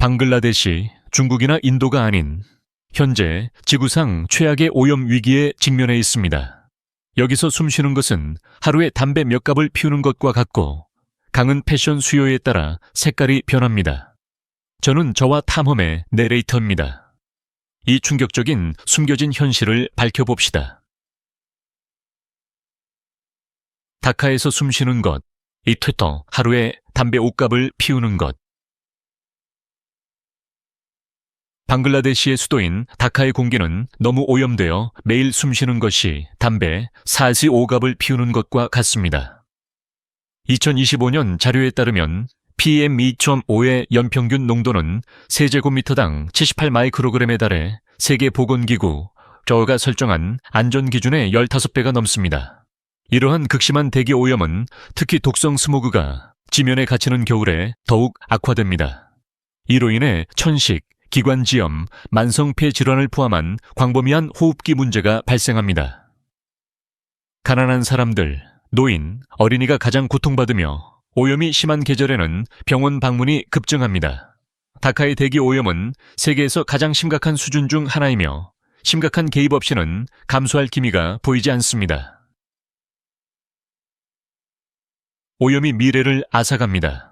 방글라데시, 중국이나 인도가 아닌 현재 지구상 최악의 오염 위기에 직면해 있습니다. 여기서 숨 쉬는 것은 하루에 담배 몇 갑을 피우는 것과 같고 강은 패션 수요에 따라 색깔이 변합니다. 저는 저와 탐험의 내레이터입니다. 이 충격적인 숨겨진 현실을 밝혀봅시다. 다카에서 숨 쉬는 것, 이 트위터 하루에 담배 옷갑을 피우는 것. 방글라데시의 수도인 다카의 공기는 너무 오염되어 매일 숨 쉬는 것이 담배 45갑을 피우는 것과 같습니다. 2025년 자료에 따르면 PM2.5의 연평균 농도는 세제곱미터당 78 마이크로그램에 달해 세계보건기구 저가 설정한 안전기준의 15배가 넘습니다. 이러한 극심한 대기 오염은 특히 독성 스모그가 지면에 갇히는 겨울에 더욱 악화됩니다. 이로 인해 천식, 기관지염, 만성폐 질환을 포함한 광범위한 호흡기 문제가 발생합니다. 가난한 사람들, 노인, 어린이가 가장 고통받으며 오염이 심한 계절에는 병원 방문이 급증합니다. 다카의 대기 오염은 세계에서 가장 심각한 수준 중 하나이며 심각한 개입 없이는 감소할 기미가 보이지 않습니다. 오염이 미래를 앗아갑니다.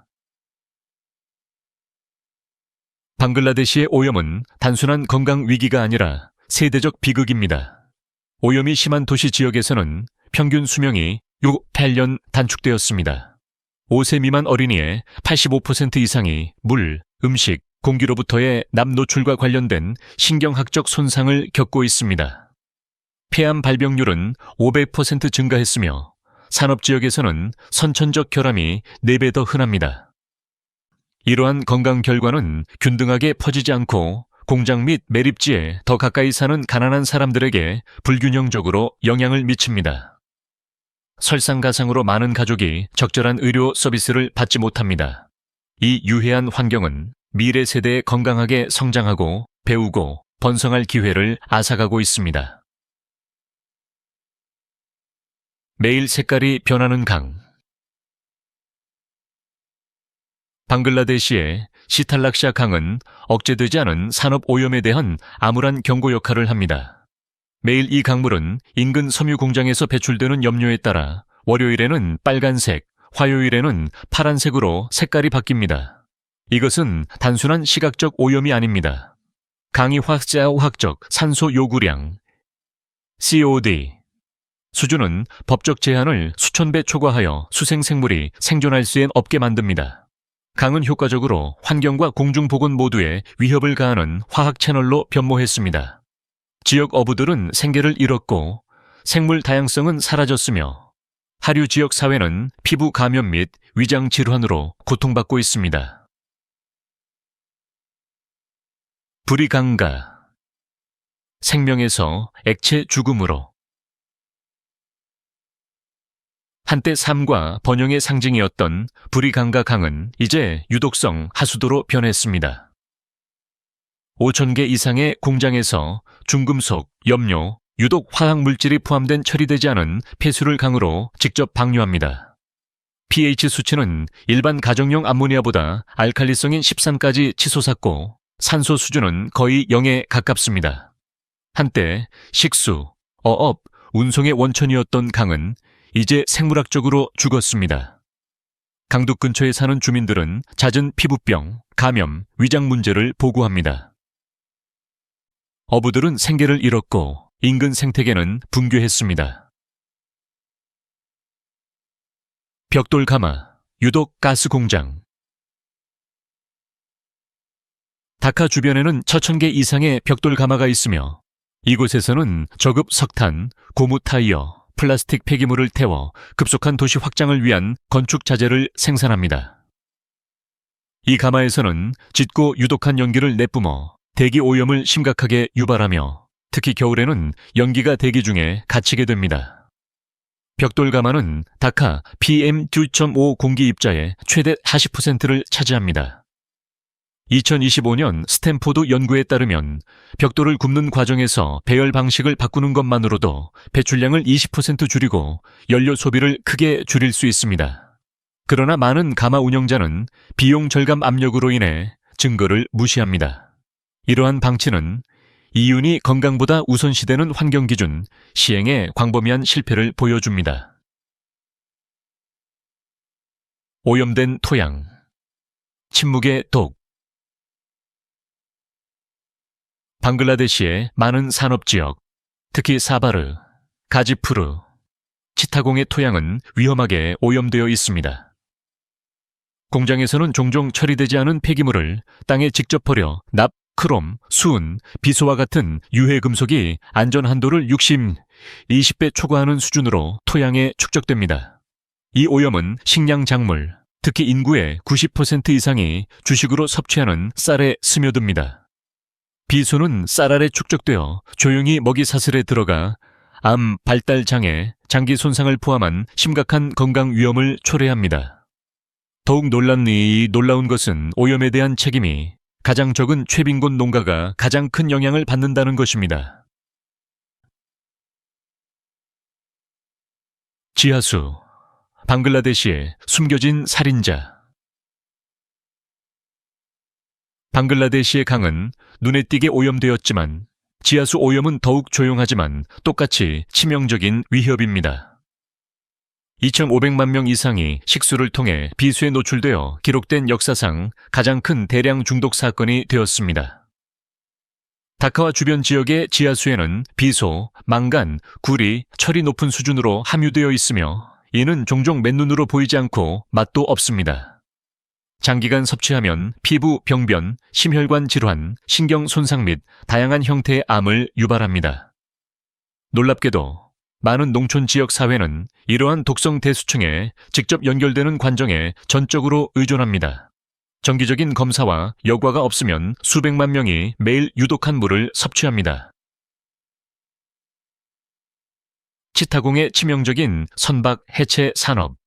방글라데시의 오염은 단순한 건강 위기가 아니라 세대적 비극입니다. 오염이 심한 도시 지역에서는 평균 수명이 6, 8년 단축되었습니다. 5세 미만 어린이의 85% 이상이 물, 음식, 공기로부터의 납 노출과 관련된 신경학적 손상을 겪고 있습니다. 폐암 발병률은 500% 증가했으며 산업지역에서는 선천적 결함이 4배 더 흔합니다. 이러한 건강 결과는 균등하게 퍼지지 않고 공장 및 매립지에 더 가까이 사는 가난한 사람들에게 불균형적으로 영향을 미칩니다. 설상가상으로 많은 가족이 적절한 의료 서비스를 받지 못합니다. 이 유해한 환경은 미래 세대에 건강하게 성장하고 배우고 번성할 기회를 앗아가고 있습니다. 매일 색깔이 변하는 강. 방글라데시의 시탈락샤 강은 억제되지 않은 산업 오염에 대한 암울한 경고 역할을 합니다. 매일 이 강물은 인근 섬유 공장에서 배출되는 염료에 따라 월요일에는 빨간색, 화요일에는 파란색으로 색깔이 바뀝니다. 이것은 단순한 시각적 오염이 아닙니다. 강이 화학적 산소 요구량 COD 수준은 법적 제한을 수천 배 초과하여 수생 생물이 생존할 수 없게 만듭니다. 강은 효과적으로 환경과 공중보건 모두에 위협을 가하는 화학 채널로 변모했습니다. 지역 어부들은 생계를 잃었고 생물 다양성은 사라졌으며 하류 지역 사회는 피부 감염 및 위장 질환으로 고통받고 있습니다. 불이 강가 생명에서 액체 죽음으로 한때 삶과 번영의 상징이었던 부리강가 강은 이제 유독성 하수도로 변했습니다. 5천 개 이상의 공장에서 중금속, 염료, 유독 화학 물질이 포함된 처리되지 않은 폐수를 강으로 직접 방류합니다. pH 수치는 일반 가정용 암모니아보다 알칼리성인 13까지 치솟았고 산소 수준은 거의 0에 가깝습니다. 한때 식수, 어업, 운송의 원천이었던 강은 이제 생물학적으로 죽었습니다. 강둑 근처에 사는 주민들은 잦은 피부병, 감염, 위장 문제를 보고합니다. 어부들은 생계를 잃었고 인근 생태계는 붕괴했습니다. 벽돌 가마, 유독 가스 공장. 다카 주변에는 천천 개 이상의 벽돌 가마가 있으며 이곳에서는 저급 석탄, 고무 타이어, 플라스틱 폐기물을 태워 급속한 도시 확장을 위한 건축 자재를 생산합니다. 이 가마에서는 짙고 유독한 연기를 내뿜어 대기 오염을 심각하게 유발하며 특히 겨울에는 연기가 대기 중에 갇히게 됩니다. 벽돌 가마는 다카 PM2.5 공기 입자의 최대 40%를 차지합니다. 2025년 스탠포드 연구에 따르면 벽돌을 굽는 과정에서 배열 방식을 바꾸는 것만으로도 배출량을 20% 줄이고 연료 소비를 크게 줄일 수 있습니다. 그러나 많은 가마 운영자는 비용 절감 압력으로 인해 증거를 무시합니다. 이러한 방치는 이윤이 건강보다 우선시되는 환경 기준 시행에 광범위한 실패를 보여줍니다. 오염된 토양, 침묵의 독, 방글라데시의 많은 산업지역, 특히 사바르, 가지푸르, 치타공의 토양은 위험하게 오염되어 있습니다. 공장에서는 종종 처리되지 않은 폐기물을 땅에 직접 버려 납, 크롬, 수은, 비소와 같은 유해 금속이 안전 한도를 60, 20배 초과하는 수준으로 토양에 축적됩니다. 이 오염은 식량 작물, 특히 인구의 90% 이상이 주식으로 섭취하는 쌀에 스며듭니다. 비소는 쌀 아래 축적되어 조용히 먹이 사슬에 들어가 암, 발달 장애, 장기 손상을 포함한 심각한 건강 위험을 초래합니다. 더욱 논란이 놀라운 것은 오염에 대한 책임이 가장 적은 최빈곤 농가가 가장 큰 영향을 받는다는 것입니다. 지하수, 방글라데시의 숨겨진 살인자. 방글라데시의 강은 눈에 띄게 오염되었지만 지하수 오염은 더욱 조용하지만 똑같이 치명적인 위협입니다. 2,500만 명 이상이 식수를 통해 비수에 노출되어 기록된 역사상 가장 큰 대량 중독 사건이 되었습니다. 다카와 주변 지역의 지하수에는 비소, 망간, 구리, 철이 높은 수준으로 함유되어 있으며 이는 종종 맨눈으로 보이지 않고 맛도 없습니다. 장기간 섭취하면 피부 병변, 심혈관 질환, 신경 손상 및 다양한 형태의 암을 유발합니다. 놀랍게도 많은 농촌 지역 사회는 이러한 독성 대수층에 직접 연결되는 관정에 전적으로 의존합니다. 정기적인 검사와 여과가 없으면 수백만 명이 매일 유독한 물을 섭취합니다. 치타공의 치명적인 선박 해체 산업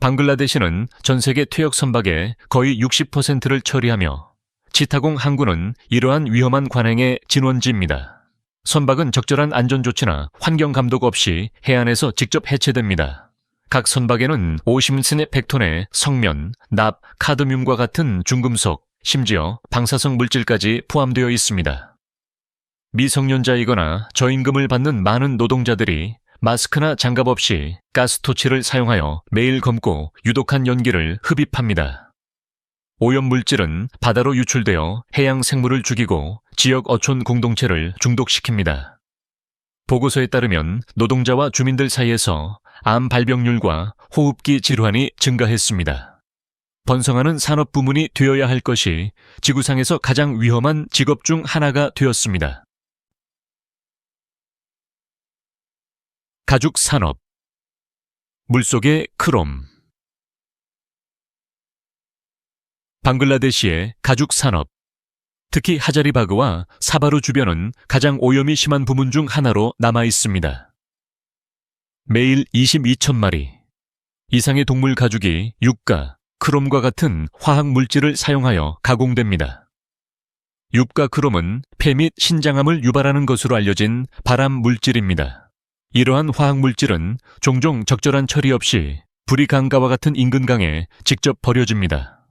방글라데시는 전 세계 퇴역 선박의 거의 60%를 처리하며 치타공 항구는 이러한 위험한 관행의 진원지입니다. 선박은 적절한 안전 조치나 환경 감독 없이 해안에서 직접 해체됩니다. 각 선박에는 50스네 팩톤의 성면, 납, 카드뮴과 같은 중금속, 심지어 방사성 물질까지 포함되어 있습니다. 미성년자이거나 저임금을 받는 많은 노동자들이 마스크나 장갑 없이 가스토치를 사용하여 매일 검고 유독한 연기를 흡입합니다. 오염 물질은 바다로 유출되어 해양 생물을 죽이고 지역 어촌 공동체를 중독시킵니다. 보고서에 따르면 노동자와 주민들 사이에서 암 발병률과 호흡기 질환이 증가했습니다. 번성하는 산업 부문이 되어야 할 것이 지구상에서 가장 위험한 직업 중 하나가 되었습니다. 가죽 산업 물속의 크롬 방글라데시의 가죽 산업 특히 하자리바그와 사바루 주변은 가장 오염이 심한 부문 중 하나로 남아 있습니다. 매일 22천 마리 이상의 동물 가죽이 육가, 크롬과 같은 화학 물질을 사용하여 가공됩니다. 육가 크롬은 폐 및 신장암을 유발하는 것으로 알려진 발암 물질입니다. 이러한 화학물질은 종종 적절한 처리 없이 브리강가와 같은 인근 강에 직접 버려집니다.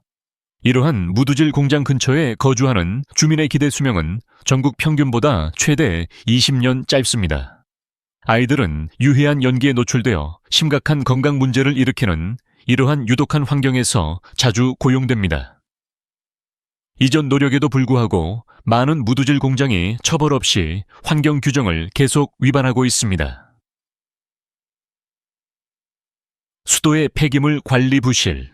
이러한 무두질 공장 근처에 거주하는 주민의 기대 수명은 전국 평균보다 최대 20년 짧습니다. 아이들은 유해한 연기에 노출되어 심각한 건강 문제를 일으키는 이러한 유독한 환경에서 자주 고용됩니다. 이전 노력에도 불구하고 많은 무두질 공장이 처벌 없이 환경 규정을 계속 위반하고 있습니다. 수도의 폐기물 관리 부실.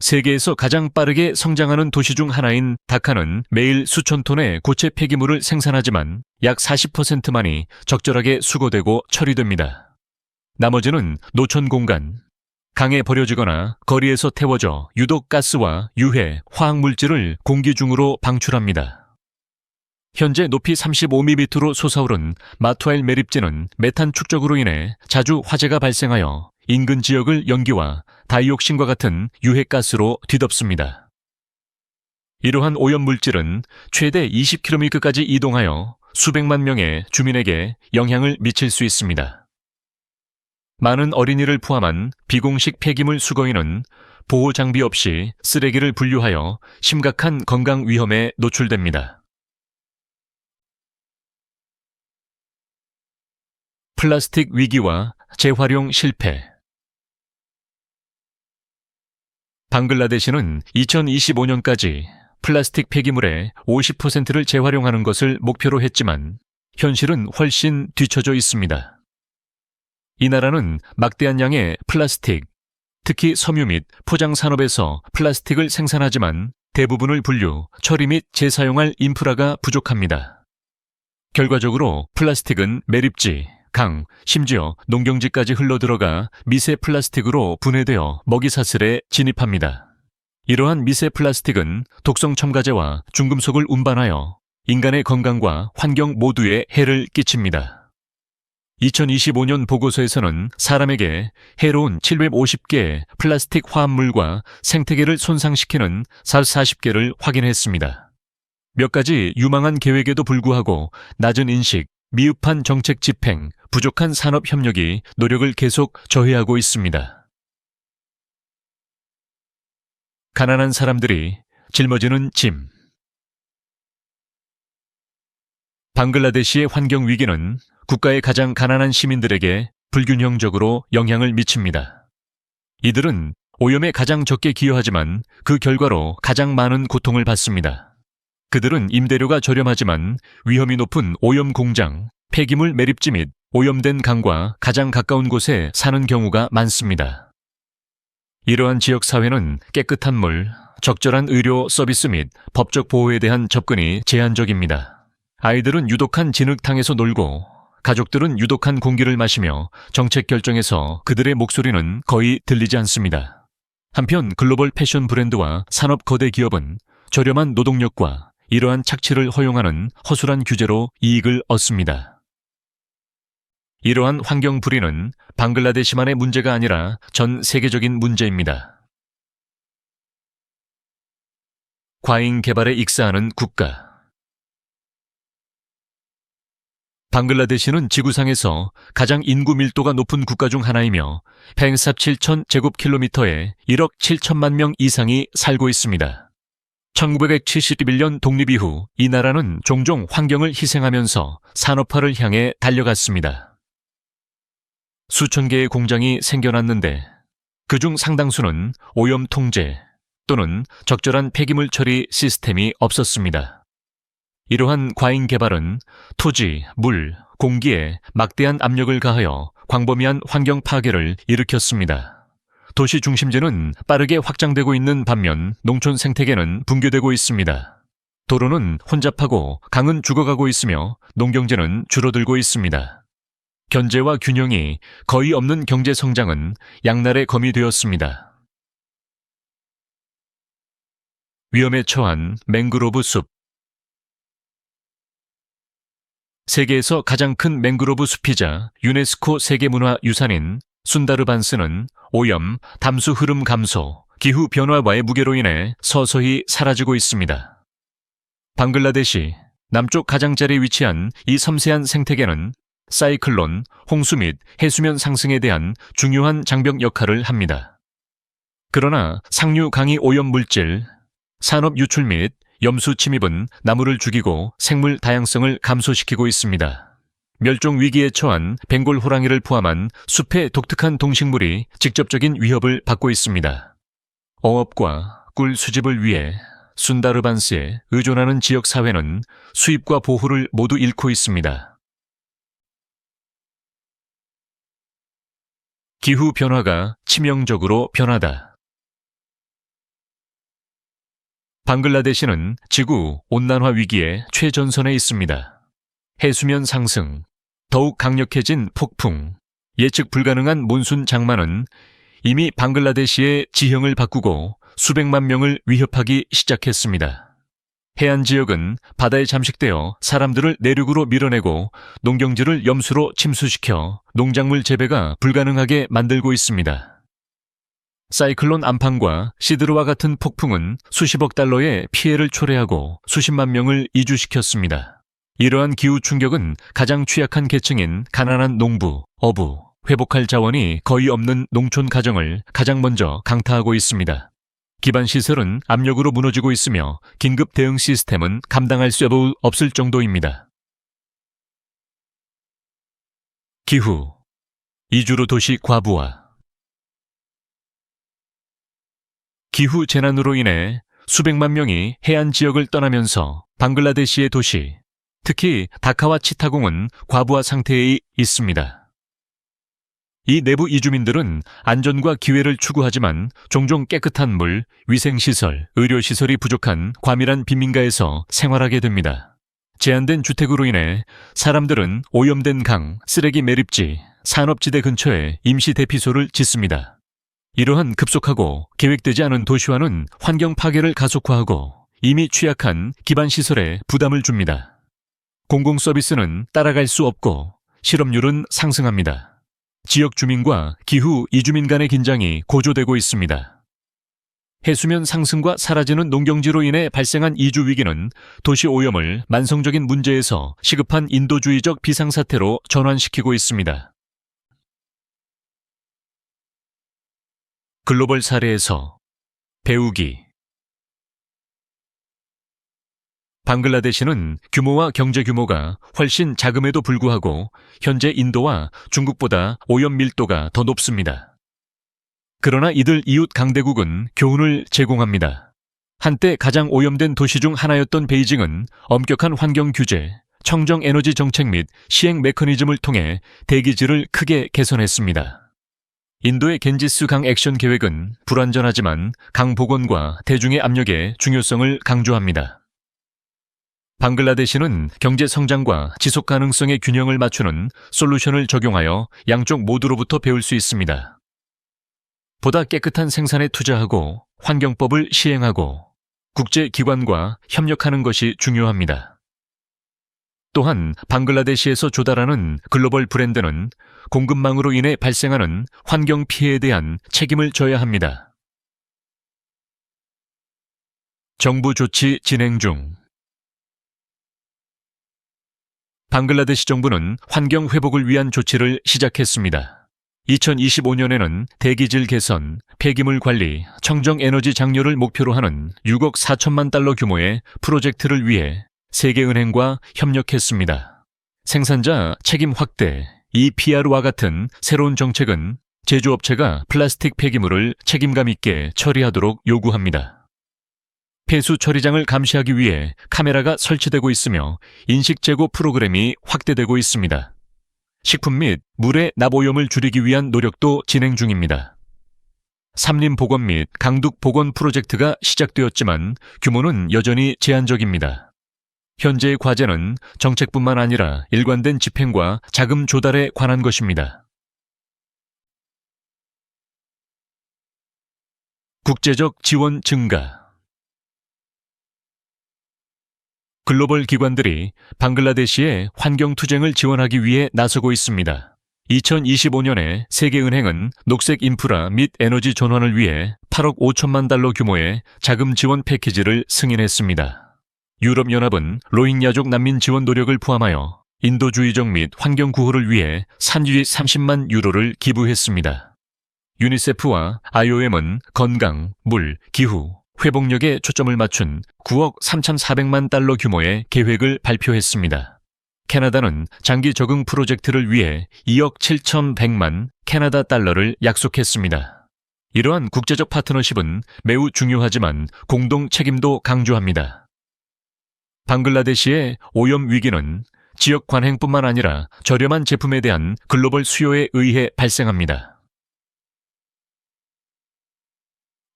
세계에서 가장 빠르게 성장하는 도시 중 하나인 다카는 매일 수천 톤의 고체 폐기물을 생산하지만 약 40%만이 적절하게 수거되고 처리됩니다. 나머지는 노천 공간, 강에 버려지거나 거리에서 태워져 유독 가스와 유해, 화학 물질을 공기 중으로 방출합니다. 현재 높이 35mm로 솟아오른 마투알 매립지는 메탄 축적으로 인해 자주 화재가 발생하여 인근 지역을 연기와 다이옥신과 같은 유해가스로 뒤덮습니다. 이러한 오염물질은 최대 20km까지 이동하여 수백만 명의 주민에게 영향을 미칠 수 있습니다. 많은 어린이를 포함한 비공식 폐기물 수거인은 보호 장비 없이 쓰레기를 분류하여 심각한 건강 위험에 노출됩니다. 플라스틱 위기와 재활용 실패 방글라데시는 2025년까지 플라스틱 폐기물의 50%를 재활용하는 것을 목표로 했지만 현실은 훨씬 뒤처져 있습니다. 이 나라는 막대한 양의 플라스틱, 특히 섬유 및 포장 산업에서 플라스틱을 생산하지만 대부분을 분류, 처리 및 재사용할 인프라가 부족합니다. 결과적으로 플라스틱은 매립지, 강, 심지어 농경지까지 흘러들어가 미세 플라스틱으로 분해되어 먹이사슬에 진입합니다. 이러한 미세 플라스틱은 독성 첨가제와 중금속을 운반하여 인간의 건강과 환경 모두에 해를 끼칩니다. 2025년 보고서에서는 사람에게 해로운 750개의 플라스틱 화합물과 생태계를 손상시키는 40개를 확인했습니다. 몇 가지 유망한 계획에도 불구하고 낮은 인식, 미흡한 정책 집행, 부족한 산업 협력이 노력을 계속 저해하고 있습니다. 가난한 사람들이 짊어지는 짐. 방글라데시의 환경 위기는 국가의 가장 가난한 시민들에게 불균형적으로 영향을 미칩니다. 이들은 오염에 가장 적게 기여하지만 그 결과로 가장 많은 고통을 받습니다. 그들은 임대료가 저렴하지만 위험이 높은 오염 공장, 폐기물 매립지 및 오염된 강과 가장 가까운 곳에 사는 경우가 많습니다. 이러한 지역 사회는 깨끗한 물, 적절한 의료 서비스 및 법적 보호에 대한 접근이 제한적입니다. 아이들은 유독한 진흙탕에서 놀고 가족들은 유독한 공기를 마시며 정책 결정에서 그들의 목소리는 거의 들리지 않습니다. 한편 글로벌 패션 브랜드와 산업 거대 기업은 저렴한 노동력과 이러한 착취를 허용하는 허술한 규제로 이익을 얻습니다. 이러한 환경 불의는 방글라데시만의 문제가 아니라 전 세계적인 문제입니다. 과잉 개발에 익사하는 국가 방글라데시는 지구상에서 가장 인구 밀도가 높은 국가 중 하나이며 147천 제곱킬로미터에 1억 7천만 명 이상이 살고 있습니다. 1971년 독립 이후 이 나라는 종종 환경을 희생하면서 산업화를 향해 달려갔습니다. 수천 개의 공장이 생겨났는데 그중 상당수는 오염 통제 또는 적절한 폐기물 처리 시스템이 없었습니다. 이러한 과잉 개발은 토지, 물, 공기에 막대한 압력을 가하여 광범위한 환경 파괴를 일으켰습니다. 도시 중심지는 빠르게 확장되고 있는 반면 농촌 생태계는 붕괴되고 있습니다. 도로는 혼잡하고 강은 죽어가고 있으며 농경제는 줄어들고 있습니다. 견제와 균형이 거의 없는 경제 성장은 양날의 검이 되었습니다. 위험에 처한 맹그로브 숲 세계에서 가장 큰 맹그로브 숲이자 유네스코 세계문화유산인 순다르반스는 오염, 담수 흐름 감소, 기후 변화와의 무게로 인해 서서히 사라지고 있습니다. 방글라데시 남쪽 가장자리에 위치한 이 섬세한 생태계는 사이클론, 홍수 및 해수면 상승에 대한 중요한 장벽 역할을 합니다. 그러나 상류 강의 오염 물질, 산업 유출 및 염수 침입은 나무를 죽이고 생물 다양성을 감소시키고 있습니다. 멸종 위기에 처한 벵골 호랑이를 포함한 숲의 독특한 동식물이 직접적인 위협을 받고 있습니다. 어업과 꿀 수집을 위해 순다르반스에 의존하는 지역 사회는 수입과 보호를 모두 잃고 있습니다. 기후 변화가 치명적으로 변하다. 방글라데시는 지구 온난화 위기의 최전선에 있습니다. 해수면 상승, 더욱 강력해진 폭풍, 예측 불가능한 몬순 장마는 이미 방글라데시의 지형을 바꾸고 수백만 명을 위협하기 시작했습니다. 해안 지역은 바다에 잠식되어 사람들을 내륙으로 밀어내고 농경지를 염수로 침수시켜 농작물 재배가 불가능하게 만들고 있습니다. 사이클론 안판과 시드르와 같은 폭풍은 수십억 달러의 피해를 초래하고 수십만 명을 이주시켰습니다. 이러한 기후 충격은 가장 취약한 계층인 가난한 농부, 어부, 회복할 자원이 거의 없는 농촌 가정을 가장 먼저 강타하고 있습니다. 기반 시설은 압력으로 무너지고 있으며 긴급 대응 시스템은 감당할 수 없을 정도입니다. 기후 이주로 도시 과부하 기후 재난으로 인해 수백만 명이 해안 지역을 떠나면서 방글라데시의 도시, 특히 다카와 치타공은 과부하 상태에 있습니다. 이 내부 이주민들은 안전과 기회를 추구하지만 종종 깨끗한 물, 위생시설, 의료시설이 부족한 과밀한 빈민가에서 생활하게 됩니다. 제한된 주택으로 인해 사람들은 오염된 강, 쓰레기 매립지, 산업지대 근처에 임시 대피소를 짓습니다. 이러한 급속하고 계획되지 않은 도시화는 환경 파괴를 가속화하고 이미 취약한 기반 시설에 부담을 줍니다. 공공 서비스는 따라갈 수 없고 실업률은 상승합니다. 지역 주민과 기후 이주민 간의 긴장이 고조되고 있습니다. 해수면 상승과 사라지는 농경지로 인해 발생한 이주 위기는 도시 오염을 만성적인 문제에서 시급한 인도주의적 비상사태로 전환시키고 있습니다. 글로벌 사례에서 배우기 방글라데시는 규모와 경제 규모가 훨씬 작음에도 불구하고 현재 인도와 중국보다 오염 밀도가 더 높습니다. 그러나 이들 이웃 강대국은 교훈을 제공합니다. 한때 가장 오염된 도시 중 하나였던 베이징은 엄격한 환경 규제, 청정 에너지 정책 및 시행 메커니즘을 통해 대기질을 크게 개선했습니다. 인도의 겐지스 강 액션 계획은 불완전하지만 강 복원과 대중의 압력의 중요성을 강조합니다. 방글라데시는 경제 성장과 지속 가능성의 균형을 맞추는 솔루션을 적용하여 양쪽 모두로부터 배울 수 있습니다. 보다 깨끗한 생산에 투자하고 환경법을 시행하고 국제 기관과 협력하는 것이 중요합니다. 또한 방글라데시에서 조달하는 글로벌 브랜드는 공급망으로 인해 발생하는 환경 피해에 대한 책임을 져야 합니다. 정부 조치 진행 중 방글라데시 정부는 환경 회복을 위한 조치를 시작했습니다. 2025년에는 대기질 개선, 폐기물 관리, 청정 에너지 장려를 목표로 하는 6억 4천만 달러 규모의 프로젝트를 위해 세계은행과 협력했습니다. 생산자 책임 확대, EPR와 같은 새로운 정책은 제조업체가 플라스틱 폐기물을 책임감 있게 처리하도록 요구합니다. 폐수 처리장을 감시하기 위해 카메라가 설치되고 있으며 인식 제고 프로그램이 확대되고 있습니다. 식품 및 물의 납오염을 줄이기 위한 노력도 진행 중입니다. 삼림 복원 및 강둑 복원 프로젝트가 시작되었지만 규모는 여전히 제한적입니다. 현재의 과제는 정책뿐만 아니라 일관된 집행과 자금 조달에 관한 것입니다. 국제적 지원 증가 글로벌 기관들이 방글라데시의 환경 투쟁을 지원하기 위해 나서고 있습니다. 2025년에 세계은행은 녹색 인프라 및 에너지 전환을 위해 8억 5천만 달러 규모의 자금 지원 패키지를 승인했습니다. 유럽연합은 로힝야족 난민 지원 노력을 포함하여 인도주의적 및 환경 구호를 위해 산지 30만 유로를 기부했습니다. 유니세프와 IOM은 건강, 물, 기후, 회복력에 초점을 맞춘 9억 3,400만 달러 규모의 계획을 발표했습니다. 캐나다는 장기 적응 프로젝트를 위해 2억 7,100만 캐나다 달러를 약속했습니다. 이러한 국제적 파트너십은 매우 중요하지만 공동 책임도 강조합니다. 방글라데시의 오염 위기는 지역 관행뿐만 아니라 저렴한 제품에 대한 글로벌 수요에 의해 발생합니다.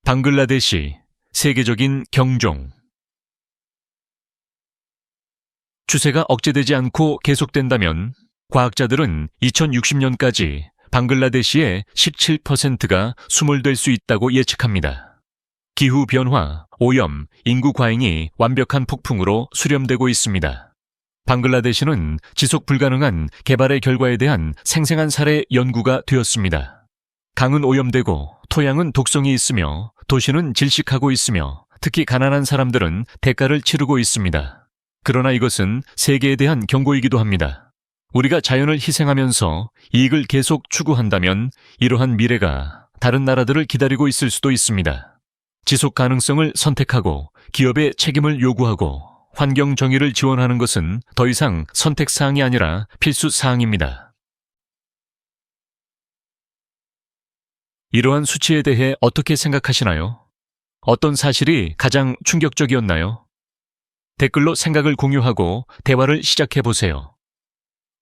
방글라데시 세계적인 경종 추세가 억제되지 않고 계속된다면 과학자들은 2060년까지 방글라데시의 17%가 수몰될 수 있다고 예측합니다. 기후 변화, 오염, 인구 과잉이 완벽한 폭풍으로 수렴되고 있습니다. 방글라데시는 지속 불가능한 개발의 결과에 대한 생생한 사례 연구가 되었습니다. 강은 오염되고 토양은 독성이 있으며 도시는 질식하고 있으며 특히 가난한 사람들은 대가를 치르고 있습니다. 그러나 이것은 세계에 대한 경고이기도 합니다. 우리가 자연을 희생하면서 이익을 계속 추구한다면 이러한 미래가 다른 나라들을 기다리고 있을 수도 있습니다. 지속 가능성을 선택하고 기업의 책임을 요구하고 환경 정의를 지원하는 것은 더 이상 선택 사항이 아니라 필수 사항입니다. 이러한 수치에 대해 어떻게 생각하시나요? 어떤 사실이 가장 충격적이었나요? 댓글로 생각을 공유하고 대화를 시작해 보세요.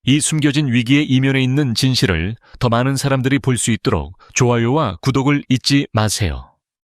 이 숨겨진 위기의 이면에 있는 진실을 더 많은 사람들이 볼 수 있도록 좋아요와 구독을 잊지 마세요.